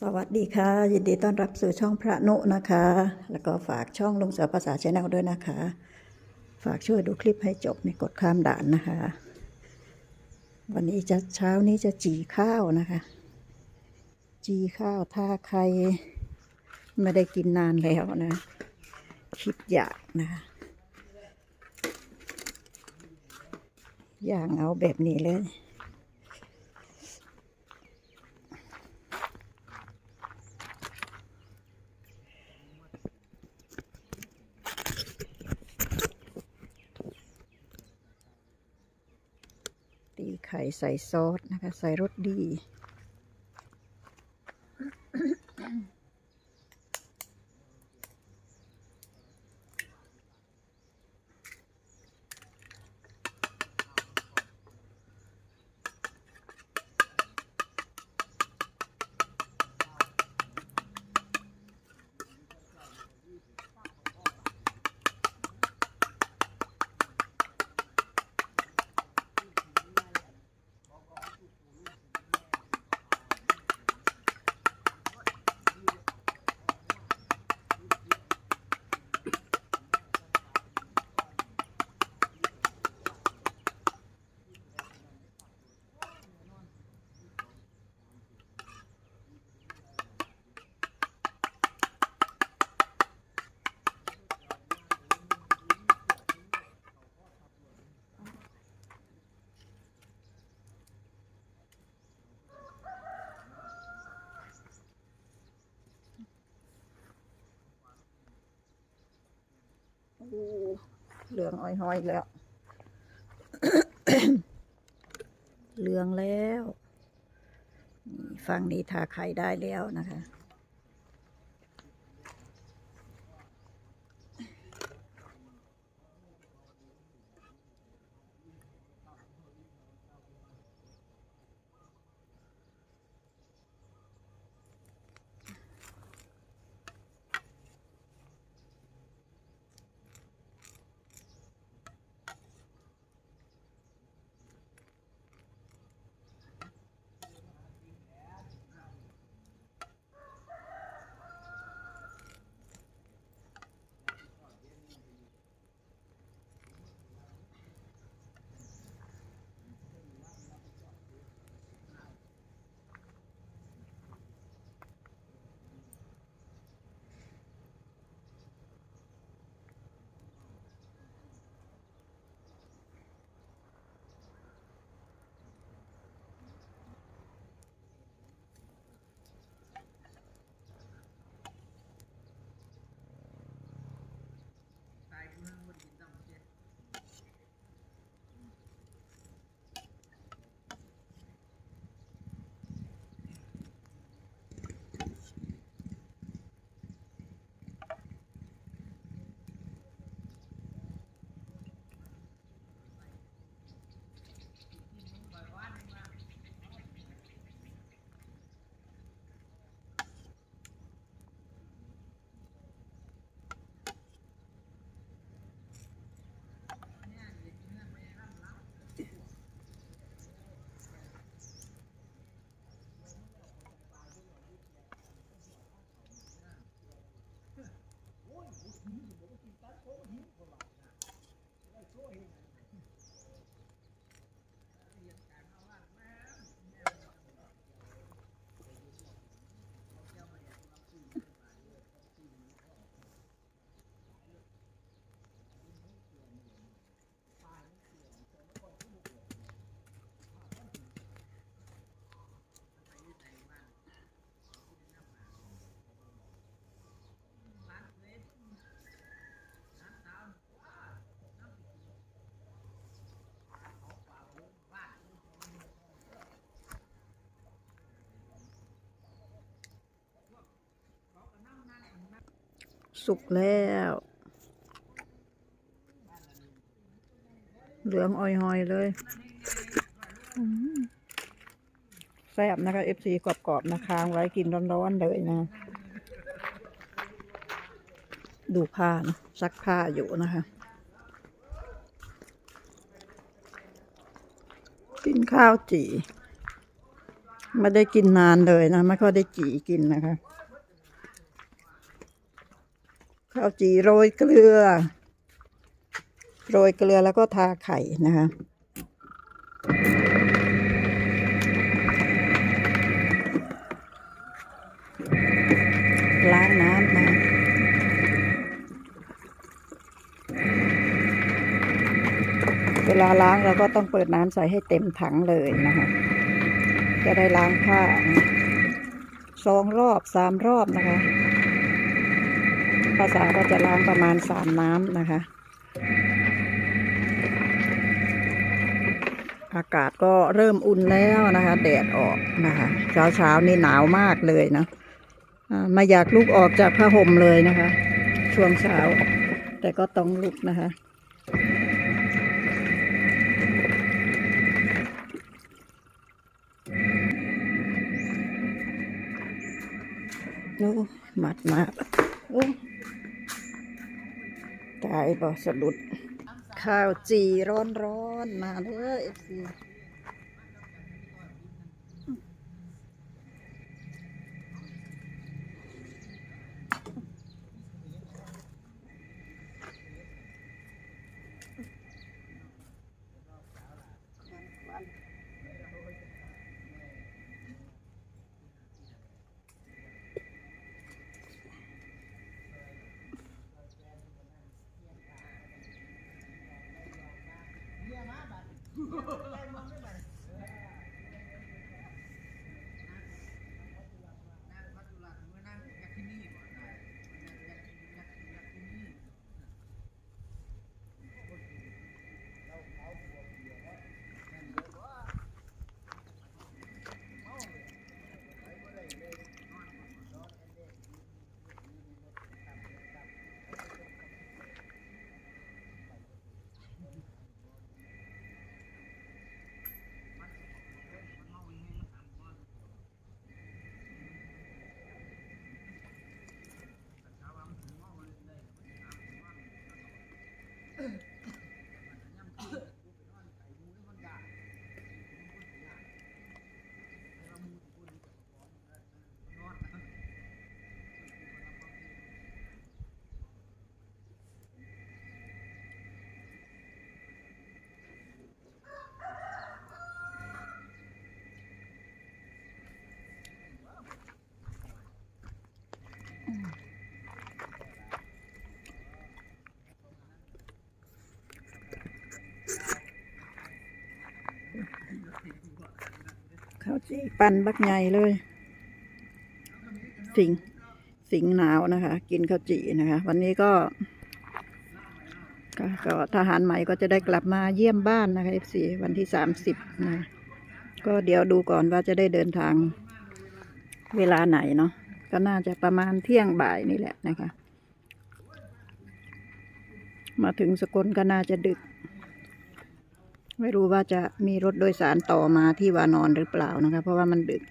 สวัสดีค่ะ ยินดีต้อนรับสู่ช่องพระนุนะคะ แล้วก็ฝากช่องลงเสือภาษาชแนลด้วยนะคะ ฝากช่วยดูคลิปให้จบในกดข้ามด่านนะคะ วันนี้จะเช้านี้จะจีข้าวนะคะ จีข้าวถ้าใครไม่ได้กินนานแล้วนะ คิดอยากนะคะอย่างเอาแบบนี้เลย ตี ไข่ใส่ซอสนะคะ ใส่รสดี โอ้ เหลืองอ้อยหอยแล้ว เหลืองแล้ว ฝั่งนี้ทาไข่ได้แล้วนะคะ สุกแล้ว เหลืองอ้อยหอยเลยแซ่บนะคะ FC กรอบๆนะค้างไว้กินร้อนๆเลยนะ ดูผ้านะซักผ้าอยู่นะคะ กินข้าวจี่ไม่ได้กินนานเลยนะ ไม่ค่อยได้จีกินนะคะ ข้าวจีโรยเกลือ โรยเกลือแล้วก็ทาไข่นะคะล้างน้ำนะเวลาล้างเราก็ต้องเปิดน้ำใส่ให้เต็มถังเลยนะคะจะได้ล้างผ้าสองรอบสามรอบนะคะ ภาษาก็จะล้างประมาณสามน้ำนะคะ อากาศก็เริ่มอุ่นแล้วนะคะ แดดออกนะคะ เช้าเช้านี่หนาวมากเลยนะมาอยากลุกออกจากผ้าห่มเลยนะคะ ช่วงเช้า แต่ก็ต้องลุกนะคะโอ้หมัดมากโอ้ ตายบ่สะดุด ข้าวจีร้อนร้อนๆมาเด้อเอฟซี ปั่นบักใหญ่เลย สิง สิงหนาวนะคะ กินข้าวจีนะคะ วันนี้ก็ก็ก็ทหารใหม่ก็จะได้กลับมาเยี่ยมบ้านนะคะ FC วันที่สามสิบนะ ก็เดี๋ยวดูก่อนว่าจะได้เดินทางเวลาไหนเนาะ ก็น่าจะประมาณเที่ยงบ่ายนี่แหละนะคะ มาถึงสกลก็น่าจะดึก ไม่รู้ว่าจะมีรถโดยสารต่อมาที่วานอนหรือเปล่านะคะ เพราะว่ามันดึก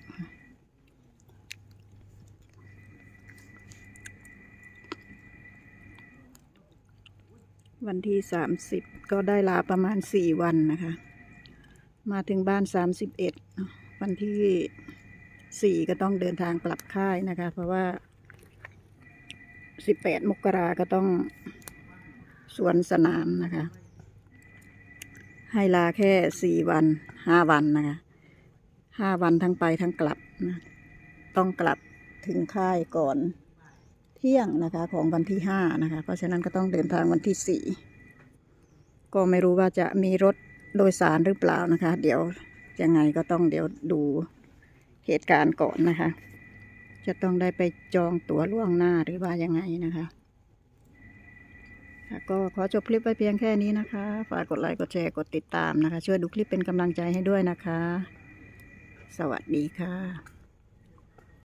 วันที่สามสิบก็ได้ลาประมาณสี่วันนะคะ มาถึงบ้านสามสิบเอ็ดวันที่สี่ก็ต้องเดินทางกลับค่ายนะคะ เพราะว่าสิบแปดมกราก็ต้องสวนสนามนะคะ ให้ลาแค่สี่วันห้าวันนะคะห้าวันทั้งไปทั้งกลับนะต้องกลับถึงค่ายก่อนเที่ยงนะคะของวันที่ห้านะคะ เพราะฉะนั้นก็ต้องเดินทางวันที่สี่ก็ไม่รู้ว่าจะมีรถโดยสารหรือเปล่านะคะ เดี๋ยวยังไงก็ต้องเดี๋ยวดูเหตุการณ์ก่อนนะคะ จะต้องได้ไปจองตั๋วล่วงหน้าหรือว่ายังไงนะคะค่ะ ก็ขอจบคลิปไว้เพียงแค่นี้นะคะ ฝากกดไลค์ กดแชร์ กดติดตามนะคะ ช่วยดูคลิปเป็นกำลังใจให้ด้วยนะคะ สวัสดีค่ะ